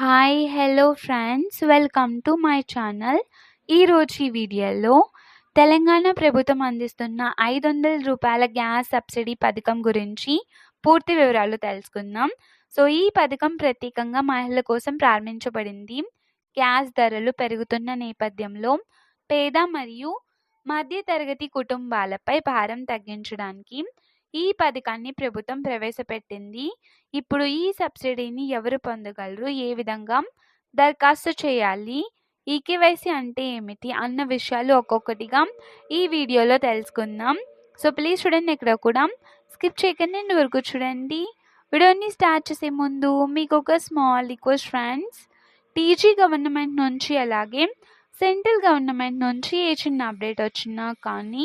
Hi hello friends welcome to my channel ఈరోజు ఈ వీడియోలో తెలంగాణ ప్రభుత్వం అందిస్తున్న ఐదు వందల రూపాయల గ్యాస్ సబ్సిడీ పథకం గురించి పూర్తి వివరాలు తెలుసుకుందాం. సో ఈ పథకం ప్రత్యేకంగా మహిళల కోసం ప్రారంభించబడింది. గ్యాస్ ధరలు పెరుగుతున్న నేపథ్యంలో పేద మరియు మధ్య తరగతి కుటుంబాలపై భారం తగ్గించడానికి ఈ పథకాన్ని ప్రభుత్వం ప్రవేశపెట్టింది. ఇప్పుడు ఈ సబ్సిడీని ఎవరు పొందగలరు? ఏ విధంగా దరఖాస్తు చేయాలి? ఈ కేవైసీ అంటే ఏమిటి? అన్న విషయాలు ఒక్కొక్కటిగా ఈ వీడియోలో తెలుసుకుందాం. సో ప్లీజ్ చూడండి ఇక్కడ కూడా. స్కిప్ చేయకండి వరకు చూడండి. వీడియోని స్టార్ట్ చేసే ముందు మీకు ఒక small request friends. TG government నుంచి అలాగే సెంట్రల్ గవర్నమెంట్ నుంచి ఏ చిన్న అప్డేట్ వచ్చినా కానీ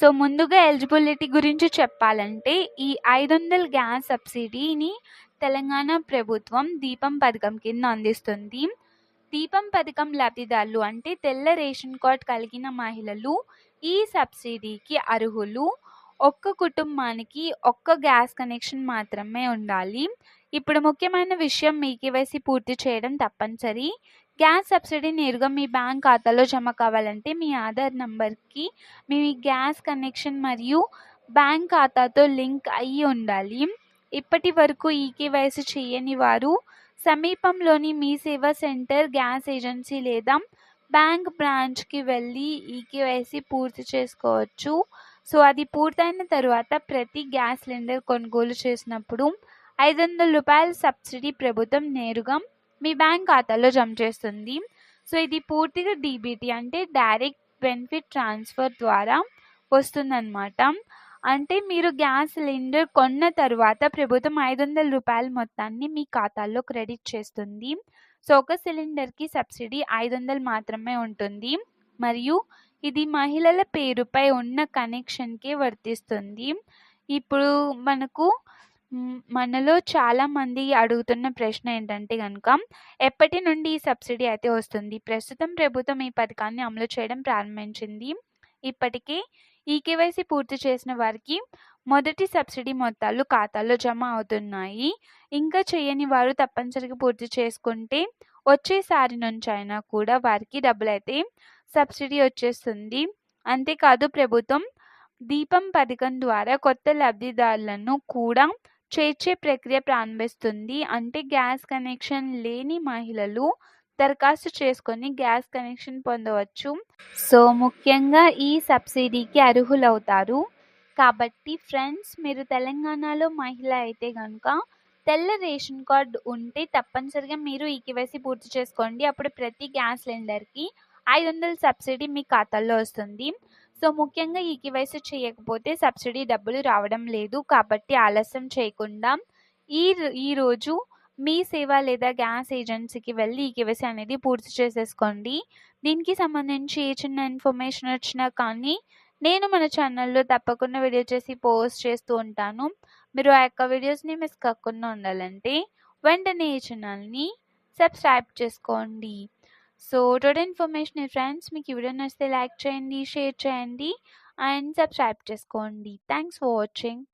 సో ముందుగా ఎలిజిబిలిటీ గురించి చెప్పాలంటే ఈ ఐదు వందల గ్యాస్ సబ్సిడీని తెలంగాణ ప్రభుత్వం దీపం పథకం కింద అందిస్తుంది. దీపం పథకం లబ్ధిదారులు అంటే తెల్ల రేషన్ కార్డ్ కలిగిన మహిళలు ఈ సబ్సిడీకి అర్హులు. ఒక్క కుటుంబానికి ఒక్క గ్యాస్ కనెక్షన్ మాత్రమే ఉండాలి. ఇప్పుడు ముఖ్యమైన విషయం మీ కేవైసీ పూర్తి చేయడం తప్పనిసరి. గ్యాస్ సబ్సిడీ నేరుగా మీ బ్యాంక్ ఖాతాలో జమ కావాలంటే మీ ఆధార్ నంబర్కి మీ గ్యాస్ కనెక్షన్ మరియు బ్యాంక్ ఖాతాతో లింక్ అయ్యి ఉండాలి. ఇప్పటి వరకు ఈ కేవైసీ చేయని వారు సమీపంలోని Mee Seva center gas agency లేదా బ్యాంక్ బ్రాంచ్కి వెళ్ళి ఈ కేవైసీ పూర్తి చేసుకోవచ్చు. సో అది పూర్తయిన తర్వాత ప్రతి గ్యాస్ సిలిండర్ కొనుగోలు చేసినప్పుడు ఐదు వందల రూపాయల సబ్సిడీ ప్రభుత్వం నేరుగా మీ బ్యాంక్ ఖాతాలో జమ చేస్తుంది. సో ఇది పూర్తిగా డీబీటీ అంటే డైరెక్ట్ బెనిఫిట్ ట్రాన్స్ఫర్ ద్వారా వస్తుందన్నమాట. అంటే మీరు గ్యాస్ సిలిండర్ కొన్న తర్వాత ప్రభుత్వం ఐదు వందల రూపాయల మొత్తాన్ని మీ ఖాతాలో క్రెడిట్ చేస్తుంది. సో ఒక సిలిండర్కి సబ్సిడీ ఐదు వందలు మాత్రమే ఉంటుంది. మరియు ఇది మహిళల పేరుపై ఉన్న కనెక్షన్కే వర్తిస్తుంది. ఇప్పుడు మనకు మనలో చాలామంది అడుగుతున్న ప్రశ్న ఏంటంటే కనుక ఎప్పటి నుండి ఈ సబ్సిడీ అయితే వస్తుంది? ప్రస్తుతం ప్రభుత్వం ఈ పథకాన్ని అమలు చేయడం ప్రారంభించింది. ఇప్పటికే ఈ కేవైసీ పూర్తి చేసిన వారికి మొదటి సబ్సిడీ మొత్తాలు ఖాతాలో జమ అవుతున్నాయి. ఇంకా చేయని వారు తప్పనిసరిగా పూర్తి చేసుకుంటే వచ్చేసారి నుంచి అయినా కూడా వారికి డబ్బులు అయితే సబ్సిడీ వచ్చేస్తుంది. అంతేకాదు ప్రభుత్వం దీపం పథకం ద్వారా కొత్త లబ్ధిదారులను కూడా చేర్చే ప్రక్రియ ప్రారంభిస్తుంది. అంటే గ్యాస్ కనెక్షన్ లేని మహిళలు దరఖాస్తు చేసుకొని గ్యాస్ కనెక్షన్ పొందవచ్చు. సో ముఖ్యంగా ఈ సబ్సిడీకి అర్హులవుతారు. కాబట్టి ఫ్రెండ్స్ మీరు తెలంగాణలో మహిళ అయితే కనుక తెల్ల రేషన్ కార్డు ఉంటే తప్పనిసరిగా మీరు ఈ కేవైసీ పూర్తి చేసుకోండి. అప్పుడు ప్రతి గ్యాస్ సిలిండర్కి ఐదు వందల సబ్సిడీ మీ ఖాతాలో వస్తుంది. సో ముఖ్యంగా ఈ కేవైసీ చేయకపోతే సబ్సిడీ డబ్బులు రావడం లేదు. కాబట్టి ఆలస్యం చేయకుండా ఈ ఈరోజు మీ సేవ లేదా గ్యాస్ ఏజెన్సీకి వెళ్ళి ఈ కేవైసీ అనేది పూర్తి చేసేసుకోండి. దీనికి సంబంధించి ఏ చిన్న ఇన్ఫర్మేషన్ వచ్చినా కానీ నేను మన ఛానల్లో తప్పకుండా వీడియో చేసి పోస్ట్ చేస్తూ ఉంటాను. మీరు ఆ యొక్క వీడియోస్ని మిస్ కాకుండా ఉండాలంటే వెంటనే ఈ ఛానల్ని సబ్స్క్రైబ్ చేసుకోండి. సో టోటల్ ఇన్ఫర్మేషన్ ఫ్రెండ్స్ మీకు ఈ వీడియో నచ్చితే లైక్ చేయండి షేర్ చేయండి అండ్ సబ్స్క్రైబ్ చేసుకోండి. Thanks for watching